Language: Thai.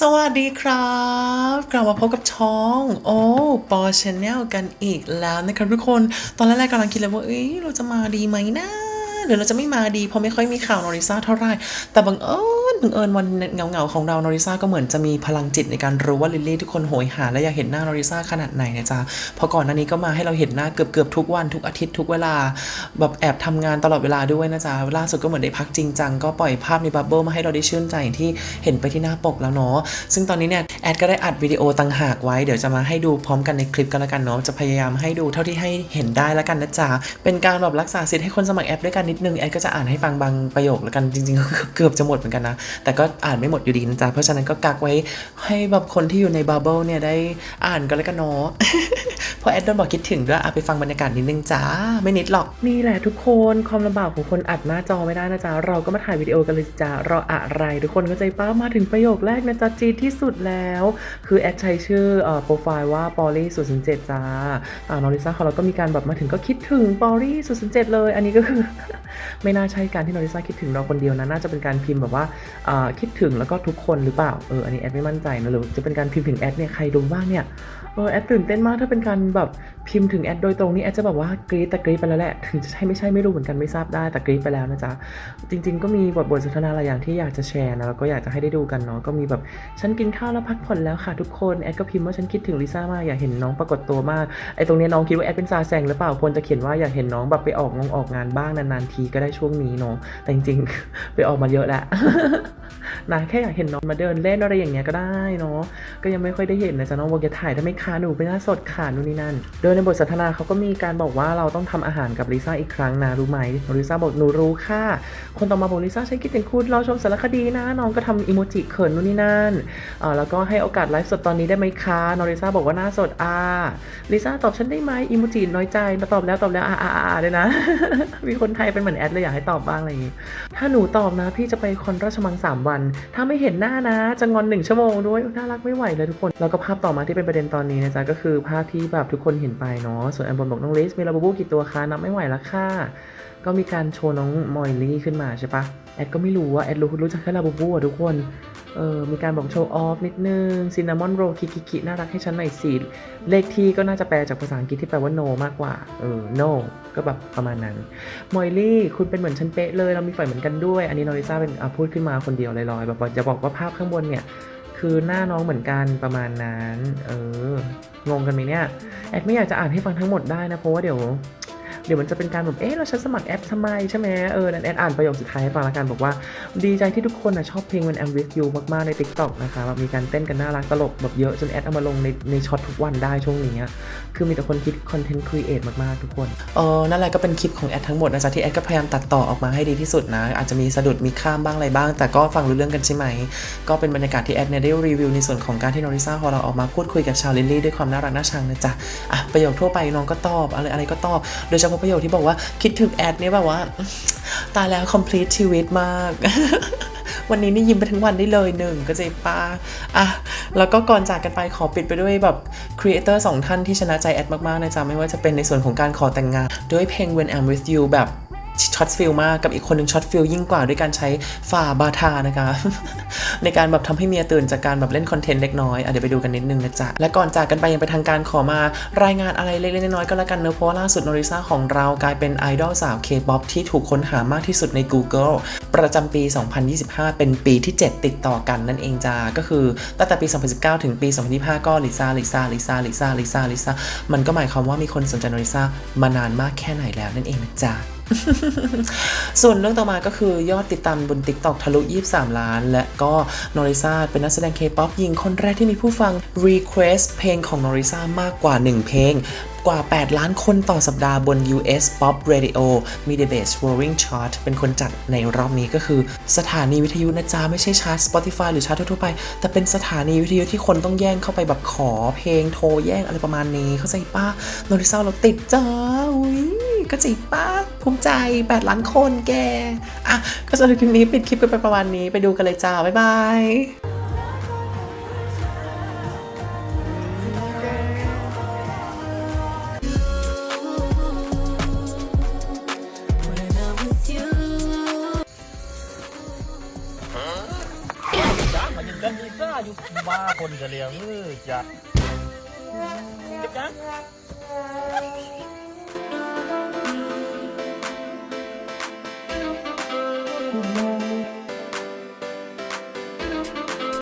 สวัสดีครับ กลับมาพบกับช่อง โอ้ปอชแนลกันอีกแล้วนะครับทุกคนตอนแรกๆกำลังคิดเลยว่าเอ้ยเราจะมาดีไหมนะหรือเราจะไม่มาดีเพราะไม่ค่อยมีข่าวนอริซาเท่าไหร่แต่บังเอิญ บังเอิญวันเงาๆของเรานอริซาก็เหมือนจะมีพลังจิตในการรู้ว่าลิลลี่ทุกคนโหยหา และอยากเห็นหน้านอริซาขนาดไหนนะจ๊ะพราะก่อนหน้านี้ก็มาให้เราเห็นหน้าเกือบๆทุกวันทุกอาทิตย์ทุกเวลา แบบแอบทำงานตลอดเวลาด้วยนะจ๊ะล่าสุดก็เหมือนได้พักจริงจังก็ปล่อยภาพในบับเบิลมาให้เราได้ชื่นใจอย่างที่เห็นไปที่หน้าปกแล้วเนาะซึ่งตอนนี้เนี่ยแอดก็ได้อัดวิดีโอต่างหากไว้เดี๋ยวจะมาให้ดูพร้อมกันในคลิปกันแล้วกันเนาะจะพยายามให้ดูเท่าที่ให้เห็นได้แล้วกันนะจ๊ะเป็นการแบบรักษาสิทธิ์ให้คนสมัครแอปด้วยกันนิดนึงแอดก็จะอ่านให้ฟังบางประโยคแล้วกันจริงๆเกือบจะหมดเหมือนกันนะแต่ก็อ่านไม่หมดอยู่ดีนะจ๊ะ เพราะฉะนั้นก็กักไว้ให้แบบคนที่อยู่ในบับเบิลเนี่ยได้อ่านกันแล้วกันเนาะเพราะแอดโดนบอกคิดถึงด้วยอะไปฟังบรรยากาศนิดนึงจ้า ไม่นิดหรอก นี่แหละทุกคนความลำบากของคนอัดหน้าจอไม่ได้นะจ๊ะ เราก็มาถ่ายวิดีโอกันเลยจ้ะรออะไร ทุกคนเข้าใจป้ามาถึงประโยคแรกนะจ๊ะจีที่สุดแล้ว คือแอดใช้ชื่อโปรไฟล์ว่าปอลี่ศูนย์เจ็ดจ้าอ่านอริซ่าของเราก็มีการแบบมาถึงก็คิดถึงปอลี่ศูนย์เจ็ดเลย อันนี้ก็คือ ไม่น่าใช่การที่โนริซ่าคิดถึงเราคนเดียวนะน่าจะเป็นการพิมพ์แบบว่าคิดถึงแล้วก็ทุกคนหรือเปล่าเอออันนี้แอดไม่มั่นใจนะหรือจะเป็นการพิมพ์ถึงแอดเนี่ยใครดูบ้างเนี่ยเออแอดตื่นเต้นมากถ้าเป็นการแบบพิมพ์ถึงแอดโดยตรงนี่แอดจะแบบว่ากรี๊ดแต่กรี๊ดไปแล้วแหละถึงจะใช่ไม่ใช่ไม่รู้เหมือนกันไม่ทราบได้แต่กรี๊ดไปแล้วนะจ๊ะจริง ๆ ก็มีบทบทสนทนาหลายอย่างที่อยากจะแชร์นะแล้วก็อยากจะให้ได้ดูกันเนาะก็มีแบบฉันกินข้าวแล้วพักผ่อนแล้วค่ะทุกคนแอดก็พิมพ์ว่าฉันคิดถึงลิซ่ามากอยากเห็นน้องปรากฏตัวมากไอ้ตรงนี้น้องคิดว่าแอดเป็นซาแซงหรือเปล่าควรจะเขียนว่าอยากเห็นน้องแบบไปออกงงออกงานบ้างนานๆทีก็ได้ช่วงนี้เนาะแต่จริงๆ ไปออกมาเยอะแล้วนะแค่อยากเห็นน้องมาเดินเล่นอะไรอย่างเงี้ยก็ได้เนาะก็ยังไม่ค่อยได้เห็นนะจ๊ะน้องบอกจะถ่ายถ้าไม่คาหนูไปหน้าสดขานู่นนี่นั่น โดยในบทสนทนาเขาก็มีการบอกว่าเราต้องทำอาหารกับลิซ่าอีกครั้งนะรู้ไหมลิซ่าบอกหนูรู้ค่ะ คนต่อมาบอกลิซ่าใช้คิดถึงคุณเราชมสารคดีนะ น้องก็ทำอีโมจิเขินนู่นนี่นั่นอ่อแล้วก็ให้โอกาสไลฟ์สดตอนนี้ได้ไหมคะน้องลิซ่าบอกว่าหน้าสดอ่าลิซ่าตอบฉันได้ไหมอีโมจิน้อยใจมาตอบแล้วตอบแล้วอ่าอ่าอ่าเลยนะ มีคนไทยเป็นเหมือนแอดเลยอยากให้ตอบบ้างอะไรอย่างงี้ ถ้าหนูตอบนะ พี่จะไปคอนราชมังสามวัน ถ้าไม่เห็นหน้านะ จะงอนหนึ่งชั่วโมงด้วยน่ารักไม่ไหวเลยทุกคน แล้วก็ภาพต่อมาที่เป็นประเด็นตอนนี้นะจ๊ะก็คือภาพที่แบบทุกคนเห็นไปเนาะ ส่วนอันบนบอกน้องลิสมีลาบูบูกี่ตัวคะนับไม่ไหวละค่ะ ก็มีการโชว์น้องมอยลี่ขึ้นมาใช่ปะแอดก็ไม่รู้ว่าแอดรู้รู้จักแค่ลาบูบูอะทุกคนเออมีการบอกโชว์ออฟนิดนึงซินนามอนโรคิคิคิน่ารักให้ฉันหน่อยสิเลขที่ก็น่าจะแปลจากภาษาอังกฤษที่แปลว่า no มากกว่า เออ no ก็แบบประมาณนั้น มอยลี่คุณเป็นเหมือนฉันเป๊ะเลย เรามีฝ่ายเหมือนกันด้วย อันนี้นอริซ่าเป็นพูดขึ้นมาคนเดียวลอยๆแบบจะบอกว่าภาพข้างบนเนี่ย คือหน้าน้องเหมือนกันประมาณนั้น เออ งงกันไหมเนี่ย แอดไม่อยากจะอ่านให้ฟังทั้งหมดได้นะ เพราะว่าเดี๋ยว เดี๋ยวมันจะเป็นการแบบเอ๊ะแล้วฉันสมัครแอปทำไมใช่ไหมเออนั่นแอดอ่านประโยคสุดท้ายให้ฟังละกันบอกว่า ดีใจที่ทุกคนนะชอบเพลง When I'm with you มากๆใน TikTok นะคะแบบมีการเต้นกันน่ารักตลกแบบเยอะจนแอดเอามาลงในในช็อตทุกวันได้ช่วงนี้คือมีแต่คนคิดคอนเทนต์ครีเอทมากๆทุกคนเออนั่นแหละก็เป็นคลิปของแอดทั้งหมดนะจ๊ะที่แอดก็พยายามตัดต่อออกมาให้ดีที่สุดนะ อาจจะมีสะดุดมีข้ามบ้างอะไรบ้าง แต่ก็ฟังรู้เรื่องกันใช่ไหม ก็เป็นบรรยากาศที่แอดเนี่ยได้รีวิวในส่วนของการที่นอริซ่าขอเราออกมาพูดคุยกับชาวลิลลี่ด้วยความน่ารักน่าชังนะจ๊ะอะประโยคทั่วไปน้องก็ตอบอะไรอะไรก็ตอบโดยเฉพาะประโยคที่บอกว่าคิดถึงแอดเนี่ยแบบว่า ตายแล้ว complete ชีวิตมาก วันนี้นี่ยิ้มไปทั้งวันได้เลยหนึ่งก็เจ๊ป้าอะแล้วก็ก่อนจากกันไปขอปิดไปด้วยแบบครีเอเตอร์สองท่านที่ชนะใจแอดมากๆนะจ๊ะไม่ว่าจะเป็นในส่วนของการขอแต่งงาน ด้วยเพลง When I'm with you แบบ ช็อตฟิลมากกับอีกคนหนึ่งช็อตฟิลยิ่งกว่าด้วยการใช้ฝ่าบาทานะคะ ในการแบบทำให้เมียตื่นจากการแบบเล่นคอนเทนต์เล็กน้อยอเดี๋ยวไปดูกันนิดนึงนะจ๊ะ และก่อนจากกันไปยังไปทางการขอมารายงานอะไรเล็กๆน้อยๆก็แล้วกันเนอะเพราะล่าสุดนอริซ่าของเรากลายเป็นไอดอลสาวเคป๊อปที่ถูกค้นหามากที่สุดใน Google ประจำปี 2025 เป็นปีที่ 7 ติดต่อกันนั่นเองจ้าก็คือตั้งแต่ปี 2019 ถึงปี 2025 ก็ลิซ่าลิซ่าลิซ่าลิซ่าลิซ่าลิซ่ามันก็หมายความว่ามีคนสนใจนอริซามานานมากแค่ไหนแล้วนั่นเองนะจ๊ะ ส่วนเรื่องต่อมาก็คือยอดติดตามบน TikTok ทะลุ 23 ล้าน และก็นอริซาเป็นนักแสดง K-POP หญิงคนแรกที่มีผู้ฟัง Request เพลงของนอริซามากกว่า 1 เพลงกว่า 8 ล้านคนต่อสัปดาห์บน US Pop Radio m e d i a Base Rolling Chart เป็นคนจัดในรอบนี้ก็คือ สถานีวิทยุนะจ๊ะ ไม่ใช่ชาร์ต Spotify หรือชาร์ตทั่วไป แต่เป็นสถานีวิทยุที่คนต้องแย่งเข้าไปแบบขอเพลงโทรแย่งอะไรประมาณนี้ เข้าใจป้านริซาเราติดจ้าอุ้ย ก็จีป้าภูมิใจ 8 ล้านคนแก อะ ก็สำหรับคลิปนี้ปิดคลิปกันไปประมาณนี้ไปดูกันเลยจ้า บ๊ายบาย When I'm with you. จ้ามายืนกันลิซ่าอยู่บ้าคนกะเหลียงเออจัดจัดคุณ